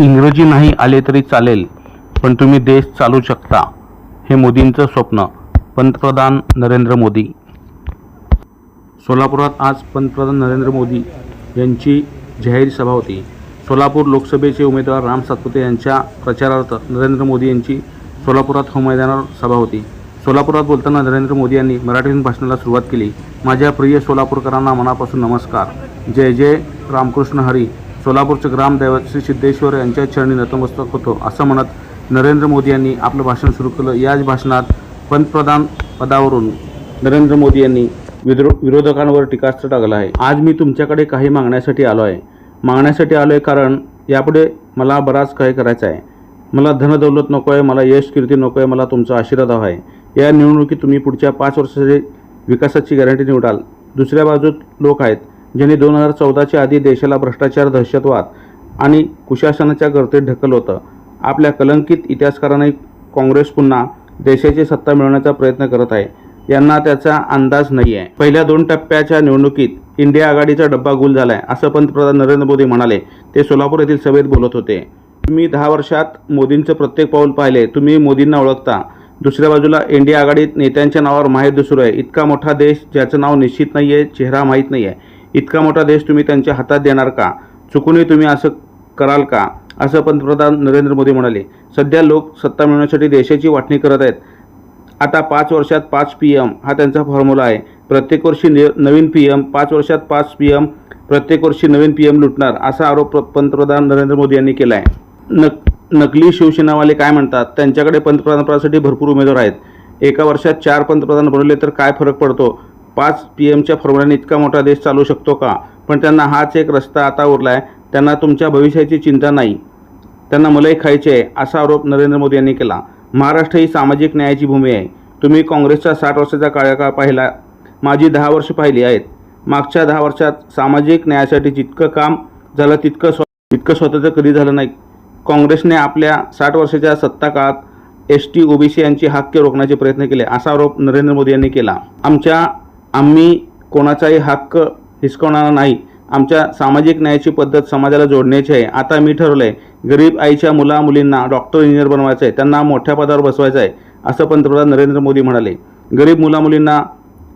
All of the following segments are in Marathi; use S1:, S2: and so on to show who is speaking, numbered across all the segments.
S1: इंग्रजी नाही आले तरी चालेल पण तुम्ही देश चालू शकता हे मोदींचं स्वप्न. पंतप्रधान नरेंद्र मोदी. सोलापुरात आज पंतप्रधान नरेंद्र मोदी यांची जाहीर सभा होती. सोलापूर लोकसभेचे उमेदवार राम सातपुते यांच्या प्रचारार्थ नरेंद्र मोदी यांची सोलापुरात हो मैदानावर सभा होती. सोलापुरात बोलताना नरेंद्र मोदी यांनी मराठीतून भाषणाला सुरुवात केली. माझ्या प्रिय सोलापूरकरांना मनापासून नमस्कार. जय जय रामकृष्ण हरी. सोलापूरचे ग्रामदैवत श्री सिद्धेश्वर यांच्या चरणी नतमस्तक होतो असं म्हणत नरेंद्र मोदी यांनी आपलं भाषण सुरू केलं. याच भाषणात पंतप्रधान पदावरून नरेंद्र मोदी यांनी विद्रो विरोधकांवर टीकास्त्र टाकलं आहे. आज मी तुमच्याकडे काही मागण्यासाठी आलो आहे. मागण्यासाठी आलो आहे कारण यापुढे मला बराच काही करायचं आहे. मला धनदौलत नको आहे मला यश कीर्ती नको आहे मला तुमचा आशीर्वाद हवा आहे. या निवडणुकीत तुम्ही पुढच्या पाच वर्षासाठी विकासाची गॅरंटी निवडाल. दुसऱ्या बाजूत लोक आहेत. ज्यांनी दोन हजार चौदाच्या आधी देशाला भ्रष्टाचार दहशतवाद आणि कुशासनाच्या गर्तेत ढकल होतं. आपल्या कलंकित इतिहासकारांनी काँग्रेस पुन्हा देशाची सत्ता मिळवण्याचा प्रयत्न करत आहे. यांना त्याचा अंदाज नाही आहे पहिल्या दोन टप्प्याच्या निवडणुकीत इंडिया आघाडीचा डब्बा गुल झाला आहे असं पंतप्रधान नरेंद्र मोदी म्हणाले. ते सोलापूर येथील सभेत बोलत होते. तुम्ही दहा वर्षात मोदींचं प्रत्येक पाऊल पाहिले. तुम्ही मोदींना ओळखता. दुसऱ्या बाजूला इंडिया आघाडीत नेत्यांच्या नावावर माहीत सुरू आहे. इतका मोठा देश ज्याचं नाव निश्चित नाही आहे चेहरा माहीत नाही आहे इतका मोठा देश तुम्ही त्यांच्या हातात देणार का? चुकूनही तुम्ही असं कराल का? असं पंतप्रधान नरेंद्र मोदी म्हणाले. सध्या लोक सत्ता मिळवण्यासाठी देशाची वाटणी करत आहेत. आता पाच वर्षात पाच पी एम हा त्यांचा फॉर्म्युला आहे. प्रत्येक वर्षी नवीन पी एम पाच वर्षात पाच पी एम प्रत्येक वर्षी नवीन पी एम लुटणार असा आरोप पंतप्रधान नरेंद्र मोदी यांनी केला आहे नक नकली शिवसेनावाले काय म्हणतात? त्यांच्याकडे पंतप्रधानपदासाठी भरपूर उमेदवार आहेत. एका वर्षात चार पंतप्रधान बनवले तर काय फरक पडतो? पाच पी एमच्या फॉर्म्युल्याने इतका मोठा देश चालू शकतो का? पण त्यांना हाच एक रस्ता आता उरला आहे त्यांना तुमच्या भविष्याची चिंता नाही. त्यांना मलई खायचे आहे असा आरोप नरेंद्र मोदी यांनी केला. महाराष्ट्र ही सामाजिक न्यायाची भूमी आहे. तुम्ही काँग्रेसचा साठ वर्षाचा कार्यकाळ पाहिला. माझी दहा वर्ष पाहिली आहेत. मागच्या दहा वर्षात सामाजिक न्यायासाठी जितकं काम झालं तितकं स्व तितकं स्वतःचं कधी झालं नाही. काँग्रेसने आपल्या साठ वर्षाच्या सत्ता काळात एस टी ओबीसी यांची हक्क रोखण्याचे प्रयत्न केले असा आरोप नरेंद्र मोदी यांनी केला. आमच्या आम्ही कोणाचाही हक्क हिसकवणार नाही. आमच्या सामाजिक न्यायाची पद्धत समाजाला जोडण्याची आहे. आता मी ठरवलं आहे गरीब आईच्या मुला मुलींना डॉक्टर इंजिनियर बनवायचं आहे. त्यांना मोठ्या पदावर बसवायचं आहे असं पंतप्रधान नरेंद्र मोदी म्हणाले. गरीब मुला मुलींना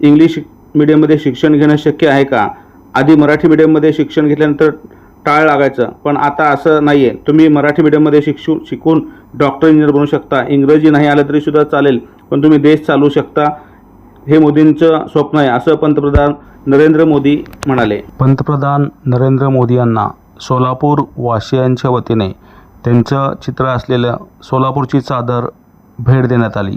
S1: इंग्लिश मिडियममध्ये शिक्षण घेणं शक्य आहे का? आधी मराठी मिडियममध्ये शिक्षण घेतल्यानंतर टाळ लागायचं पण आता असं नाही आहे तुम्ही मराठी मिडियममध्ये शिक्षू शिकून डॉक्टर इंजिनियर बनू शकता. इंग्रजी नाही आलं तरी सुद्धा चालेल पण तुम्ही देश चालवू शकता. हे मोदींचं स्वप्न आहे असं पंतप्रधान नरेंद्र मोदी म्हणाले. पंतप्रधान नरेंद्र मोदी यांना सोलापूर वासियांच्या वतीने त्यांचं चित्र असलेलं सोलापूरची चादर भेट देण्यात आली.